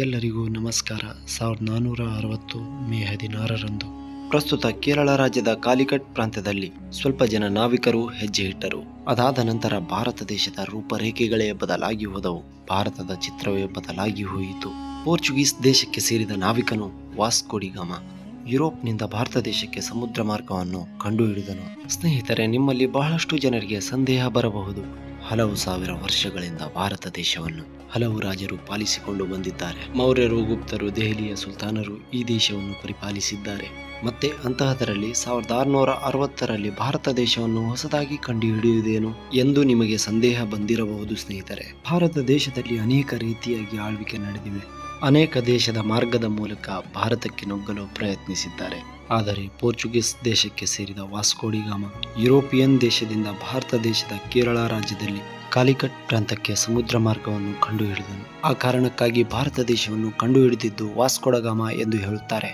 ಎಲ್ಲರಿಗೂ ನಮಸ್ಕಾರ. ಸಾವಿರದ ನಾನ್ನೂರ ಅರವತ್ತು ಮೇ ಹದಿನಾರರಂದು ಪ್ರಸ್ತುತ ಕೇರಳ ರಾಜ್ಯದ ಕಾಲಿಕಟ್ ಪ್ರಾಂತ್ಯದಲ್ಲಿ ಸ್ವಲ್ಪ ಜನ ನಾವಿಕರು ಹೆಜ್ಜೆ ಇಟ್ಟರು. ಅದಾದ ನಂತರ ಭಾರತ ದೇಶದ ರೂಪರೇಖೆಗಳೇ ಬದಲಾಗಿ ಹೋದವು. ಭಾರತದ ಚಿತ್ರವೇ ಬದಲಾಗಿ ಹೋಯಿತು. ಪೋರ್ಚುಗೀಸ್ ದೇಶಕ್ಕೆ ಸೇರಿದ ನಾವಿಕನು ವಾಸ್ಕೋಡಿಗಾಮ ಯುರೋಪ್ನಿಂದ ಭಾರತ ದೇಶಕ್ಕೆ ಸಮುದ್ರ ಮಾರ್ಗವನ್ನು ಕಂಡುಹಿಡಿದನು. ಸ್ನೇಹಿತರೆ, ನಿಮ್ಮಲ್ಲಿ ಬಹಳಷ್ಟು ಜನರಿಗೆ ಸಂದೇಹ ಬರಬಹುದು. ಹಲವು ಸಾವಿರ ವರ್ಷಗಳಿಂದ ಭಾರತ ದೇಶವನ್ನು ಹಲವು ರಾಜರು ಪಾಲಿಸಿಕೊಂಡು ಬಂದಿದ್ದಾರೆ. ಮೌರ್ಯರು, ಗುಪ್ತರು, ದೆಹಲಿಯ ಸುಲ್ತಾನರು ಈ ದೇಶವನ್ನು ಪರಿಪಾಲಿಸಿದ್ದಾರೆ. ಮತ್ತೆ ಅಂತಹದರಲ್ಲಿ ಸಾವಿರದ ಆರುನೂರ ಅರವತ್ತರಲ್ಲಿ ಭಾರತ ದೇಶವನ್ನು ಹೊಸದಾಗಿ ಕಂಡುಹಿಡಿಯುವುದೇನು ಎಂದು ನಿಮಗೆ ಸಂದೇಹ ಬಂದಿರಬಹುದು ಸ್ನೇಹಿತರೆ. ಭಾರತ ದೇಶದಲ್ಲಿ ಅನೇಕ ರೀತಿಯಾಗಿ ಆಳ್ವಿಕೆ ನಡೆದಿವೆ. ಅನೇಕ ದೇಶದ ಮಾರ್ಗದ ಮೂಲಕ ಭಾರತಕ್ಕೆ ನುಗ್ಗಲು ಪ್ರಯತ್ನಿಸಿದ್ದಾರೆ. ಆದರೆ ಪೋರ್ಚುಗೀಸ್ ದೇಶಕ್ಕೆ ಸೇರಿದ ವಾಸ್ಕೋಡಿಗಾಮ ಯುರೋಪಿಯನ್ ದೇಶದಿಂದ ಭಾರತ ದೇಶದ ಕೇರಳ ರಾಜ್ಯದಲ್ಲಿ ಕಾಲಿಕಟ್ ಪ್ರಾಂತಕ್ಕೆ ಸಮುದ್ರ ಮಾರ್ಗವನ್ನು ಕಂಡುಹಿಡಿದನು. ಆ ಕಾರಣಕ್ಕಾಗಿ ಭಾರತ ದೇಶವನ್ನು ಕಂಡುಹಿಡಿದಿದ್ದು ವಾಸ್ಕೊಡಗಾಮ ಎಂದು ಹೇಳುತ್ತಾರೆ.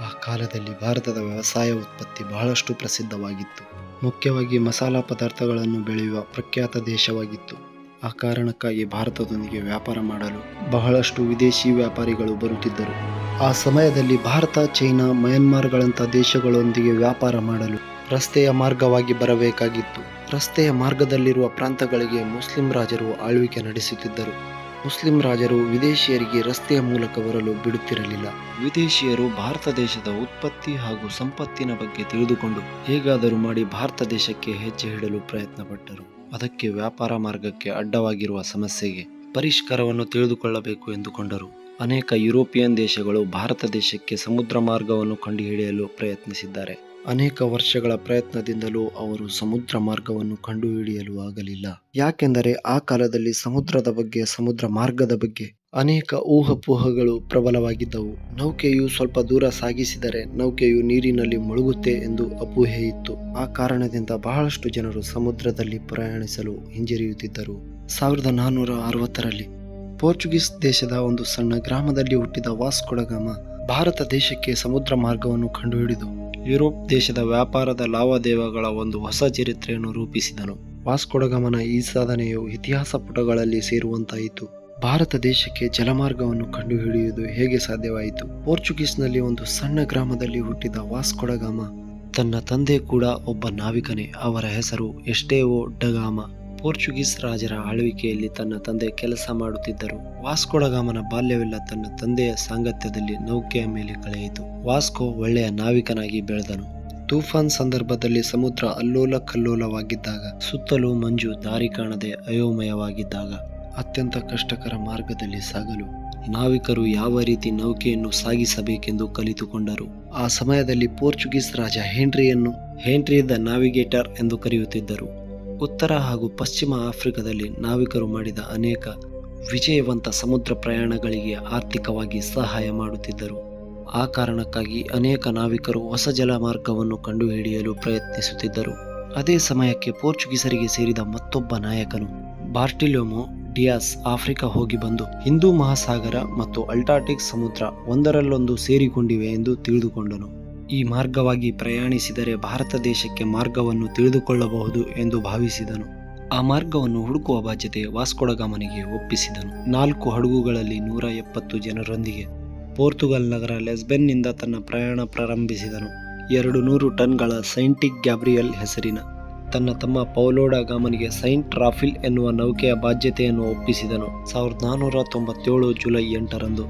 ಆ ಕಾಲದಲ್ಲಿ ಭಾರತದ ವ್ಯವಸಾಯ ಉತ್ಪತ್ತಿ ಬಹಳಷ್ಟು ಪ್ರಸಿದ್ಧವಾಗಿತ್ತು. ಮುಖ್ಯವಾಗಿ ಮಸಾಲಾ ಪದಾರ್ಥಗಳನ್ನು ಬೆಳೆಯುವ ಪ್ರಖ್ಯಾತ ದೇಶವಾಗಿತ್ತು. ಆ ಕಾರಣಕ್ಕಾಗಿ ಭಾರತದೊಂದಿಗೆ ವ್ಯಾಪಾರ ಮಾಡಲು ಬಹಳಷ್ಟು ವಿದೇಶಿ ವ್ಯಾಪಾರಿಗಳು ಬರುತ್ತಿದ್ದರು. ಆ ಸಮಯದಲ್ಲಿ ಭಾರತ, ಚೈನಾ, ಮಯನ್ಮಾರ್ಗಳಂಥ ದೇಶಗಳೊಂದಿಗೆ ವ್ಯಾಪಾರ ಮಾಡಲು ರಸ್ತೆಯ ಮಾರ್ಗವಾಗಿ ಬರಬೇಕಾಗಿತ್ತು. ರಸ್ತೆಯ ಮಾರ್ಗದಲ್ಲಿರುವ ಪ್ರಾಂತಗಳಿಗೆ ಮುಸ್ಲಿಂ ರಾಜರು ಆಳ್ವಿಕೆ ನಡೆಸುತ್ತಿದ್ದರು. ಮುಸ್ಲಿಂ ರಾಜರು ವಿದೇಶಿಯರಿಗೆ ರಸ್ತೆಯ ಮೂಲಕ ಬರಲು ಬಿಡುತ್ತಿರಲಿಲ್ಲ. ವಿದೇಶಿಯರು ಭಾರತ ದೇಶದ ಉತ್ಪತ್ತಿ ಹಾಗೂ ಸಂಪತ್ತಿನ ಬಗ್ಗೆ ತಿಳಿದುಕೊಂಡು ಹೇಗಾದರೂ ಮಾಡಿ ಭಾರತ ದೇಶಕ್ಕೆ ಹೆಜ್ಜೆ ಇಡಲು ಪ್ರಯತ್ನಪಟ್ಟರು. ಅದಕ್ಕೆ ವ್ಯಾಪಾರ ಮಾರ್ಗಕ್ಕೆ ಅಡ್ಡವಾಗಿರುವ ಸಮಸ್ಯೆಗೆ ಪರಿಷ್ಕಾರವನ್ನು ತಿಳಿದುಕೊಳ್ಳಬೇಕು ಎಂದುಕೊಂಡರು. ಅನೇಕ ಯುರೋಪಿಯನ್ ದೇಶಗಳು ಭಾರತ ದೇಶಕ್ಕೆ ಸಮುದ್ರ ಮಾರ್ಗವನ್ನು ಕಂಡುಹಿಡಿಯಲು ಪ್ರಯತ್ನಿಸಿದ್ದಾರೆ. ಅನೇಕ ವರ್ಷಗಳ ಪ್ರಯತ್ನದಿಂದಲೂ ಅವರು ಸಮುದ್ರ ಮಾರ್ಗವನ್ನು ಕಂಡುಹಿಡಿಯಲು ಆಗಲಿಲ್ಲ. ಯಾಕೆಂದರೆ ಆ ಕಾಲದಲ್ಲಿ ಸಮುದ್ರದ ಬಗ್ಗೆ, ಸಮುದ್ರ ಮಾರ್ಗದ ಬಗ್ಗೆ ಅನೇಕ ಊಹಪೂಹಗಳು ಪ್ರಬಲವಾಗಿದ್ದವು. ನೌಕೆಯು ಸ್ವಲ್ಪ ದೂರ ಸಾಗಿಸಿದರೆ ನೌಕೆಯು ನೀರಿನಲ್ಲಿ ಮುಳುಗುತ್ತೆ ಎಂದು ಅಪೂಹೆ ಇತ್ತು ಆ ಕಾರಣದಿಂದ ಬಹಳಷ್ಟು ಜನರು ಸಮುದ್ರದಲ್ಲಿ ಪ್ರಯಾಣಿಸಲು ಹಿಂಜರಿಯುತ್ತಿದ್ದರು. ಸಾವಿರದ ನಾನ್ನೂರ ಅರವತ್ತರಲ್ಲಿ ಪೋರ್ಚುಗೀಸ್ ದೇಶದ ಒಂದು ಸಣ್ಣ ಗ್ರಾಮದಲ್ಲಿ ಹುಟ್ಟಿದ ವಾಸ್ಕೊಡಗಾಮ ಭಾರತ ದೇಶಕ್ಕೆ ಸಮುದ್ರ ಮಾರ್ಗವನ್ನು ಕಂಡುಹಿಡಿದು ಯುರೋಪ್ ದೇಶದ ವ್ಯಾಪಾರದ ಲಾವಾದೇವಗಳ ಒಂದು ಹೊಸ ಚರಿತ್ರೆಯನ್ನು ರೂಪಿಸಿದನು. ವಾಸ್ಕೊಡಗಮನ ಈ ಸಾಧನೆಯು ಇತಿಹಾಸ ಪುಟಗಳಲ್ಲಿ ಸೇರುವಂತಾಯಿತು. ಭಾರತ ದೇಶಕ್ಕೆ ಜಲಮಾರ್ಗವನ್ನು ಕಂಡುಹಿಡಿಯುವುದು ಹೇಗೆ ಸಾಧ್ಯವಾಯಿತು? ಪೋರ್ಚುಗೀಸ್ನಲ್ಲಿ ಒಂದು ಸಣ್ಣ ಗ್ರಾಮದಲ್ಲಿ ಹುಟ್ಟಿದ ವಾಸ್ಕೊಡಗಾಮ ತನ್ನ ತಂದೆ ಕೂಡ ಒಬ್ಬ ನಾವಿಕನೇ. ಅವರ ಹೆಸರು ಎಷ್ಟೇವೋ ಡಗಾಮ. ಪೋರ್ಚುಗೀಸ್ ರಾಜರ ಆಳ್ವಿಕೆಯಲ್ಲಿ ತನ್ನ ತಂದೆ ಕೆಲಸ ಮಾಡುತ್ತಿದ್ದರು. ವಾಸ್ಕೋಡಗಾಮನ ಬಾಲ್ಯವೆಲ್ಲ ತನ್ನ ತಂದೆಯ ಸಾಂಗತ್ಯದಲ್ಲಿ ನೌಕೆಯ ಮೇಲೆ ಕಳೆಯಿತು. ವಾಸ್ಕೋ ಒಳ್ಳೆಯ ನಾವಿಕನಾಗಿ ಬೆಳೆದನು. ತೂಫಾನ್ ಸಂದರ್ಭದಲ್ಲಿ ಸಮುದ್ರ ಅಲ್ಲೋಲ ಕಲ್ಲೋಲವಾಗಿದ್ದಾಗ ಸುತ್ತಲೂ ಮಂಜು ದಾರಿ ಕಾಣದೆ ಅಯೋಮಯವಾಗಿದ್ದಾಗ ಅತ್ಯಂತ ಕಷ್ಟಕರ ಮಾರ್ಗದಲ್ಲಿ ಸಾಗಲು ನಾವಿಕರು ಯಾವ ರೀತಿ ನೌಕೆಯನ್ನು ಸಾಗಿಸಬೇಕೆಂದು ಕಲಿತುಕೊಂಡರು. ಆ ಸಮಯದಲ್ಲಿ ಪೋರ್ಚುಗೀಸ್ ರಾಜ ಹೆನ್ರಿಯನ್ನು ಹೆನ್ರಿ ದ ನಾವಿಗೇಟರ್ ಎಂದು ಕರೆಯುತ್ತಿದ್ದರು. ಉತ್ತರ ಹಾಗೂ ಪಶ್ಚಿಮ ಆಫ್ರಿಕಾದಲ್ಲಿ ನಾವಿಕರು ಮಾಡಿದ ಅನೇಕ ವಿಜಯವಂತ ಸಮುದ್ರ ಪ್ರಯಾಣಗಳಿಗೆ ಆರ್ಥಿಕವಾಗಿ ಸಹಾಯ ಮಾಡುತ್ತಿದ್ದರು. ಆ ಕಾರಣಕ್ಕಾಗಿ ಅನೇಕ ನಾವಿಕರು ಹೊಸ ಜಲ ಮಾರ್ಗವನ್ನು ಕಂಡುಹಿಡಿಯಲು ಪ್ರಯತ್ನಿಸುತ್ತಿದ್ದರು. ಅದೇ ಸಮಯಕ್ಕೆ ಪೋರ್ಚುಗೀಸರಿಗೆ ಸೇರಿದ ಮತ್ತೊಬ್ಬ ನಾಯಕನು ಬಾರ್ಟಿಲೋಮೊ ಡಿಯಾಸ್ ಆಫ್ರಿಕಾ ಹೋಗಿ ಬಂದು ಹಿಂದೂ ಮಹಾಸಾಗರ ಮತ್ತು ಅಲ್ಟಾರ್ಟಿಕ್ ಸಮುದ್ರ ಒಂದರಲ್ಲೊಂದು ಸೇರಿಕೊಂಡಿವೆ ಎಂದು ತಿಳಿದುಕೊಂಡನು. ಈ ಮಾರ್ಗವಾಗಿ ಪ್ರಯಾಣಿಸಿದರೆ ಭಾರತ ದೇಶಕ್ಕೆ ಮಾರ್ಗವನ್ನು ತಿಳಿದುಕೊಳ್ಳಬಹುದು ಎಂದು ಭಾವಿಸಿದನು. ಆ ಮಾರ್ಗವನ್ನು ಹುಡುಕುವ ಬಾಧ್ಯತೆ ವಾಸ್ಕೊಡಗಾಮನಿಗೆ ಒಪ್ಪಿಸಿದನು. ನಾಲ್ಕು ಹಡಗುಗಳಲ್ಲಿ ನೂರ ಎಪ್ಪತ್ತು ಜನರೊಂದಿಗೆ ಪೋರ್ಚುಗಲ್ ನಗರ ಲೆಸ್ಬೆನ್ನಿಂದ ತನ್ನ ಪ್ರಯಾಣ ಪ್ರಾರಂಭಿಸಿದನು. ಎರಡು ನೂರು ಟನ್ಗಳ ಸೈಂಟಿಕ್ ಗ್ಯಾಬ್ರಿಯಲ್ ಹೆಸರಿನ ತನ್ನ ತಮ್ಮ ಪೌಲೋಡ ಗಾಮನಿಗೆ ಸೈಂಟ್ ರಾಫಿಲ್ ಎನ್ನುವ ನೌಕೆಯ ಬಾಧ್ಯತೆಯನ್ನು ಒಪ್ಪಿಸಿದನು. ಸಾವಿರದ ನಾನ್ನೂರ ತೊಂಬತ್ತೇಳು ಜುಲೈ ಎಂಟರಂದು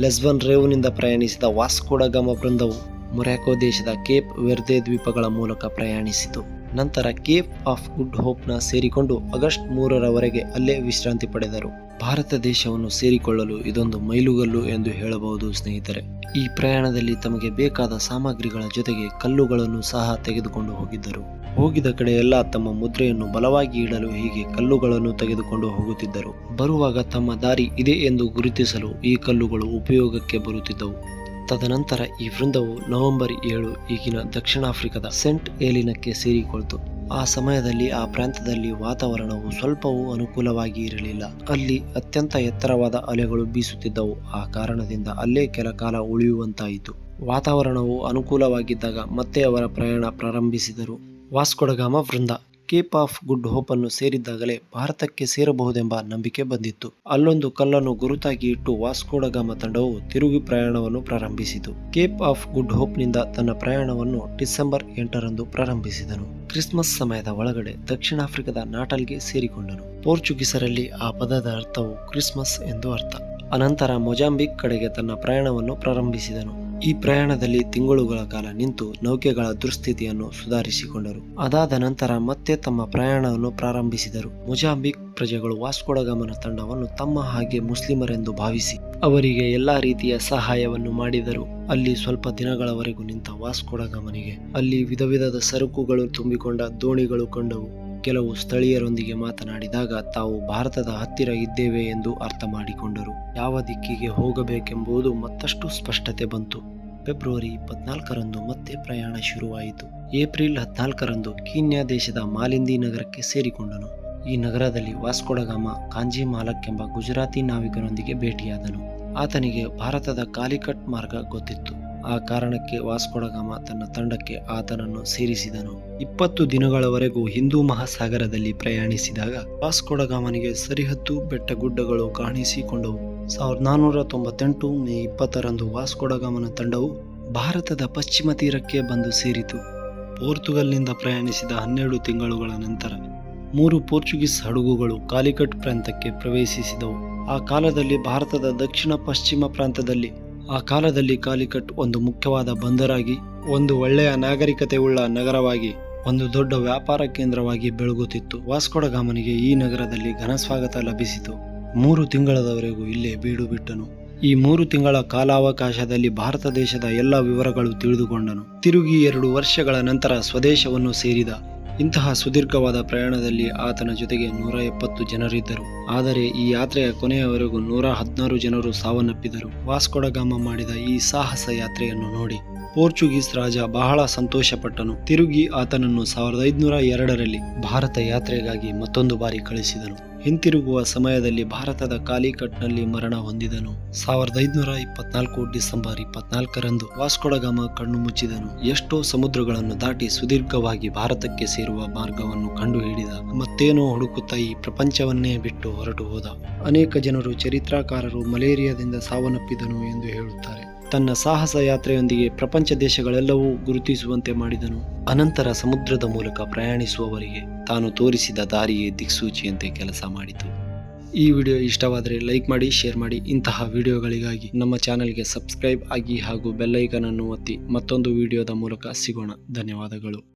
ಲೆಸ್ಬನ್ ರೇವ್ನಿಂದ ಪ್ರಯಾಣಿಸಿದ ವಾಸ್ಕೋಡಗಾಮ ಬೃಂದವು ಮೊರ್ಯಾಕೋ ದೇಶದ ಕೇಪ್ ವೆರ್ದೆ ದ್ವೀಪಗಳ ಮೂಲಕ ಪ್ರಯಾಣಿಸಿತು. ನಂತರ ಕೇಪ್ ಆಫ್ ಗುಡ್ ಹೋಪ್ನ ಸೇರಿಕೊಂಡು ಆಗಸ್ಟ್ ಮೂರರವರೆಗೆ ಅಲ್ಲೇ ವಿಶ್ರಾಂತಿ ಪಡೆದರು. ಭಾರತ ದೇಶವನ್ನು ಸೇರಿಕೊಳ್ಳಲು ಇದೊಂದು ಮೈಲುಗಲ್ಲು ಎಂದು ಹೇಳಬಹುದು ಸ್ನೇಹಿತರೆ. ಈ ಪ್ರಯಾಣದಲ್ಲಿ ತಮಗೆ ಬೇಕಾದ ಸಾಮಗ್ರಿಗಳ ಜೊತೆಗೆ ಕಲ್ಲುಗಳನ್ನು ಸಹ ತೆಗೆದುಕೊಂಡು ಹೋಗಿದ್ದರು. ಹೋಗಿದ ಕಡೆಯೆಲ್ಲ ತಮ್ಮ ಮುದ್ರೆಯನ್ನು ಬಲವಾಗಿ ಇಡಲು ಹೀಗೆ ಕಲ್ಲುಗಳನ್ನು ತೆಗೆದುಕೊಂಡು ಹೋಗುತ್ತಿದ್ದರು. ಬರುವಾಗ ತಮ್ಮ ದಾರಿ ಇದೆ ಎಂದು ಗುರುತಿಸಲು ಈ ಕಲ್ಲುಗಳು ಉಪಯೋಗಕ್ಕೆ ಬರುತ್ತಿದ್ದವು. ತದನಂತರ ಈ ವೃಂದವು ನವೆಂಬರ್ ಏಳು ಈಗಿನ ದಕ್ಷಿಣ ಆಫ್ರಿಕಾದ ಸೆಂಟ್ ಏಲಿನಕ್ಕೆ ಸೇರಿಕೊಳ್ತು. ಆ ಸಮಯದಲ್ಲಿ ಆ ಪ್ರಾಂತ್ಯದಲ್ಲಿ ವಾತಾವರಣವು ಸ್ವಲ್ಪವೂ ಅನುಕೂಲವಾಗಿ ಇರಲಿಲ್ಲ. ಅಲ್ಲಿ ಅತ್ಯಂತ ಎತ್ತರವಾದ ಅಲೆಗಳು ಬೀಸುತ್ತಿದ್ದವು. ಆ ಕಾರಣದಿಂದ ಅಲ್ಲೇ ಕೆಲ ಕಾಲ ಉಳಿಯುವಂತಾಯಿತು. ವಾತಾವರಣವು ಅನುಕೂಲವಾಗಿದ್ದಾಗ ಮತ್ತೆ ಅವರ ಪ್ರಯಾಣ ಪ್ರಾರಂಭಿಸಿದರು. ವಾಸ್ಕೊಡಗಾಮ ವೃಂದ. ಕೇಪ್ ಆಫ್ ಗುಡ್ ಹೋಪ್ ಅನ್ನು ಸೇರಿದ್ದಾಗಲೇ ಭಾರತಕ್ಕೆ ಸೇರಬಹುದೆಂಬ ನಂಬಿಕೆ ಬಂದಿತ್ತು. ಅಲ್ಲೊಂದು ಕಲ್ಲನ್ನು ಗುರುತಾಗಿ ಇಟ್ಟು ವಾಸ್ಕೋಡಗಾಮ ತಂಡವು ತಿರುಗಿ ಪ್ರಯಾಣವನ್ನು ಪ್ರಾರಂಭಿಸಿತು. ಕೇಪ್ ಆಫ್ ಗುಡ್ ಹೋಪ್ನಿಂದ ತನ್ನ ಪ್ರಯಾಣವನ್ನು ಡಿಸೆಂಬರ್ ಎಂಟರಂದು ಪ್ರಾರಂಭಿಸಿದನು. ಕ್ರಿಸ್ಮಸ್ ಸಮಯದ ಒಳಗಡೆ ದಕ್ಷಿಣ ಆಫ್ರಿಕಾದ ನಾಟಲ್ಗೆ ಸೇರಿಕೊಂಡನು. ಪೋರ್ಚುಗೀಸರಲ್ಲಿ ಆ ಪದದ ಅರ್ಥವು ಕ್ರಿಸ್ಮಸ್ ಎಂದು ಅರ್ಥ. ಅನಂತರ ಮೊಜಾಂಬಿಕ್ ಕಡೆಗೆ ತನ್ನ ಪ್ರಯಾಣವನ್ನು ಪ್ರಾರಂಭಿಸಿದನು. ಈ ಪ್ರಯಾಣದಲ್ಲಿ ತಿಂಗಳುಗಳ ಕಾಲ ನಿಂತು ನೌಕೆಗಳ ದುರ್ಸ್ಥಿತಿಯನ್ನು ಸುಧಾರಿಸಿಕೊಂಡರು. ಅದಾದ ನಂತರ ಮತ್ತೆ ತಮ್ಮ ಪ್ರಯಾಣವನ್ನು ಪ್ರಾರಂಭಿಸಿದರು. ಮೊಜಾಂಬಿಕ್ ಪ್ರಜೆಗಳು ವಾಸ್ಕೋಡಗಾಮನ ತಂಡವನ್ನು ತಮ್ಮ ಹಾಗೆ ಮುಸ್ಲಿಮರೆಂದು ಭಾವಿಸಿ ಅವರಿಗೆ ಎಲ್ಲಾ ರೀತಿಯ ಸಹಾಯವನ್ನು ಮಾಡಿದರು. ಅಲ್ಲಿ ಸ್ವಲ್ಪ ದಿನಗಳವರೆಗೂ ನಿಂತ ವಾಸ್ಕೋಡಗಾಮನಿಗೆ ಅಲ್ಲಿ ವಿಧ ವಿಧದ ಸರಕುಗಳು ತುಂಬಿಕೊಂಡ ದೋಣಿಗಳು ಕಂಡವು. ಕೆಲವು ಸ್ಥಳೀಯರೊಂದಿಗೆ ಮಾತನಾಡಿದಾಗ, ತಾವು ಭಾರತದ ಹತ್ತಿರ ಇದ್ದೇವೆ ಎಂದು ಅರ್ಥ ಮಾಡಿಕೊಂಡರು. ಯಾವ ದಿಕ್ಕಿಗೆ ಹೋಗಬೇಕೆಂಬುದು ಮತ್ತಷ್ಟು ಸ್ಪಷ್ಟತೆ ಬಂತು. ಫೆಬ್ರವರಿ ಇಪ್ಪತ್ನಾಲ್ಕರಂದು ಮತ್ತೆ ಪ್ರಯಾಣ ಶುರುವಾಯಿತು. ಏಪ್ರಿಲ್ ಹದಿನಾಲ್ಕರಂದು ಕೀನ್ಯಾ ದೇಶದ ಮಾಲಿಂದಿ ನಗರಕ್ಕೆ ಸೇರಿಕೊಂಡನು. ಈ ನಗರದಲ್ಲಿ ವಾಸ್ಕೊಡಗಾಮ ಕಾಂಜಿ ಮಾಲಕ್ ಎಂಬ ಗುಜರಾತಿ ನಾವಿಕನೊಂದಿಗೆ ಭೇಟಿಯಾದನು. ಆತನಿಗೆ ಭಾರತದ ಕಾಲಿಕಟ್ ಮಾರ್ಗ ಗೊತ್ತಿತ್ತು. ಆ ಕಾರಣಕ್ಕೆ ವಾಸ್ಕೊಡಗಾಮ ತನ್ನ ತಂಡಕ್ಕೆ ಆತನನ್ನು ಸೇರಿಸಿದನು. ಇಪ್ಪತ್ತು ದಿನಗಳವರೆಗೂ ಹಿಂದೂ ಮಹಾಸಾಗರದಲ್ಲಿ ಪ್ರಯಾಣಿಸಿದಾಗ ವಾಸ್ಕೊಡಗಾಮನಿಗೆ ಸರಿಹದ್ದು ಬೆಟ್ಟಗುಡ್ಡಗಳು ಕಾಣಿಸಿಕೊಂಡವು. ಸಾವಿರದ ನಾನ್ನೂರ ತೊಂಬತ್ತೆಂಟು ಮೇ ಇಪ್ಪತ್ತರಂದು ವಾಸ್ಕೊಡಗಾಮನ ತಂಡವು ಭಾರತದ ಪಶ್ಚಿಮ ತೀರಕ್ಕೆ ಬಂದು ಸೇರಿತು. ಪೋರ್ತುಗಲ್ನಿಂದ ಪ್ರಯಾಣಿಸಿದ ಹನ್ನೆರಡು ತಿಂಗಳುಗಳ ನಂತರ ಮೂರು ಪೋರ್ಚುಗೀಸ್ ಹಡಗುಗಳು ಕಾಲಿಕಟ್ ಪ್ರಾಂತಕ್ಕೆ ಪ್ರವೇಶಿಸಿದವು. ಆ ಕಾಲದಲ್ಲಿ ಭಾರತದ ದಕ್ಷಿಣ ಪಶ್ಚಿಮ ಪ್ರಾಂತದಲ್ಲಿ ಆ ಕಾಲದಲ್ಲಿ ಕಾಲಿಕಟ್ ಒಂದು ಮುಖ್ಯವಾದ ಬಂದರಾಗಿ, ಒಂದು ಒಳ್ಳೆಯ ನಾಗರಿಕತೆ ಉಳ್ಳ ನಗರವಾಗಿ, ಒಂದು ದೊಡ್ಡ ವ್ಯಾಪಾರ ಕೇಂದ್ರವಾಗಿ ಬೆಳಗುತ್ತಿತ್ತು. ವಾಸ್ಕೋಡಗಾಮನಿಗೆ ಈ ನಗರದಲ್ಲಿ ಘನಸ್ವಾಗತ ಲಭಿಸಿತು. ಮೂರು ತಿಂಗಳದವರೆಗೂ ಇಲ್ಲೇ ಬೀಡು ಬಿಟ್ಟನು. ಈ ಮೂರು ತಿಂಗಳ ಕಾಲಾವಕಾಶದಲ್ಲಿ ಭಾರತ ದೇಶದ ಎಲ್ಲ ವಿವರಗಳು ತಿಳಿದುಕೊಂಡನು. ತಿರುಗಿ ಎರಡು ವರ್ಷಗಳ ನಂತರ ಸ್ವದೇಶವನ್ನು ಸೇರಿದ ಇಂತಹ ಸುದೀರ್ಘವಾದ ಪ್ರಯಾಣದಲ್ಲಿ ಆತನ ಜೊತೆಗೆ ನೂರ ಎಪ್ಪತ್ತು ಜನರಿದ್ದರು. ಆದರೆ ಈ ಯಾತ್ರೆಯ ಕೊನೆಯವರೆಗೂ ನೂರ ಹದಿನಾರು ಜನರು ಸಾವನ್ನಪ್ಪಿದರು. ವಾಸ್ಕೊಡಗಾಮ ಮಾಡಿದ ಈ ಸಾಹಸ ಯಾತ್ರೆಯನ್ನು ನೋಡಿ ಪೋರ್ಚುಗೀಸ್ ರಾಜ ಬಹಳ ಸಂತೋಷಪಟ್ಟನು. ತಿರುಗಿ ಆತನನ್ನು ಸಾವಿರದ ಐದುನೂರ ಎರಡರಲ್ಲಿ ಭಾರತ ಯಾತ್ರೆಗಾಗಿ ಮತ್ತೊಂದು ಬಾರಿ ಕಳಿಸಿದನು. ಹಿಂತಿರುಗುವ ಸಮಯದಲ್ಲಿ ಭಾರತದ ಕಾಲಿಕಟ್ನಲ್ಲಿ ಮರಣ ಹೊಂದಿದನು. ಸಾವಿರದ ಐದುನೂರ ಇಪ್ಪತ್ನಾಲ್ಕು ಡಿಸೆಂಬರ್ ಇಪ್ಪತ್ನಾಲ್ಕರಂದು ವಾಸ್ಕೊಡಗಾಮ ಕಣ್ಣು ಮುಚ್ಚಿದನು. ಎಷ್ಟೋ ಸಮುದ್ರಗಳನ್ನು ದಾಟಿ ಸುದೀರ್ಘವಾಗಿ ಭಾರತಕ್ಕೆ ಸೇರುವ ಮಾರ್ಗವನ್ನು ಕಂಡುಹಿಡಿದ ಮತ್ತೇನೋ ಹುಡುಕುತ್ತಾ ಈ ಪ್ರಪಂಚವನ್ನೇ ಬಿಟ್ಟು ಹೊರಟು ಹೋದ. ಅನೇಕ ಜನರು ಚರಿತ್ರಾಕಾರರು ಮಲೇರಿಯಾದಿಂದ ಸಾವನ್ನಪ್ಪಿದನು ಎಂದು ಹೇಳುತ್ತಾರೆ. ತನ್ನ ಸಾಹಸ ಯಾತ್ರೆಯೊಂದಿಗೆ ಪ್ರಪಂಚ ದೇಶಗಳೆಲ್ಲವೂ ಗುರುತಿಸುವಂತೆ ಮಾಡಿದನು. ಅನಂತರ ಸಮುದ್ರದ ಮೂಲಕ ಪ್ರಯಾಣಿಸುವವರಿಗೆ ತಾನು ತೋರಿಸಿದ ದಾರಿಯೇ ದಿಕ್ಸೂಚಿಯಂತೆ ಕೆಲಸ ಮಾಡಿತು. ಈ ವಿಡಿಯೋ ಇಷ್ಟವಾದರೆ ಲೈಕ್ ಮಾಡಿ, ಶೇರ್ ಮಾಡಿ. ಇಂತಹ ವಿಡಿಯೋಗಳಿಗಾಗಿ ನಮ್ಮ ಚಾನೆಲ್ಗೆ ಸಬ್ಸ್ಕ್ರೈಬ್ ಆಗಿ ಹಾಗೂ ಬೆಲ್ಲೈಕನ್ ಅನ್ನು ಒತ್ತಿ ಮತ್ತೊಂದು ವಿಡಿಯೋದ ಮೂಲಕ ಸಿಗೋಣ. ಧನ್ಯವಾದಗಳು.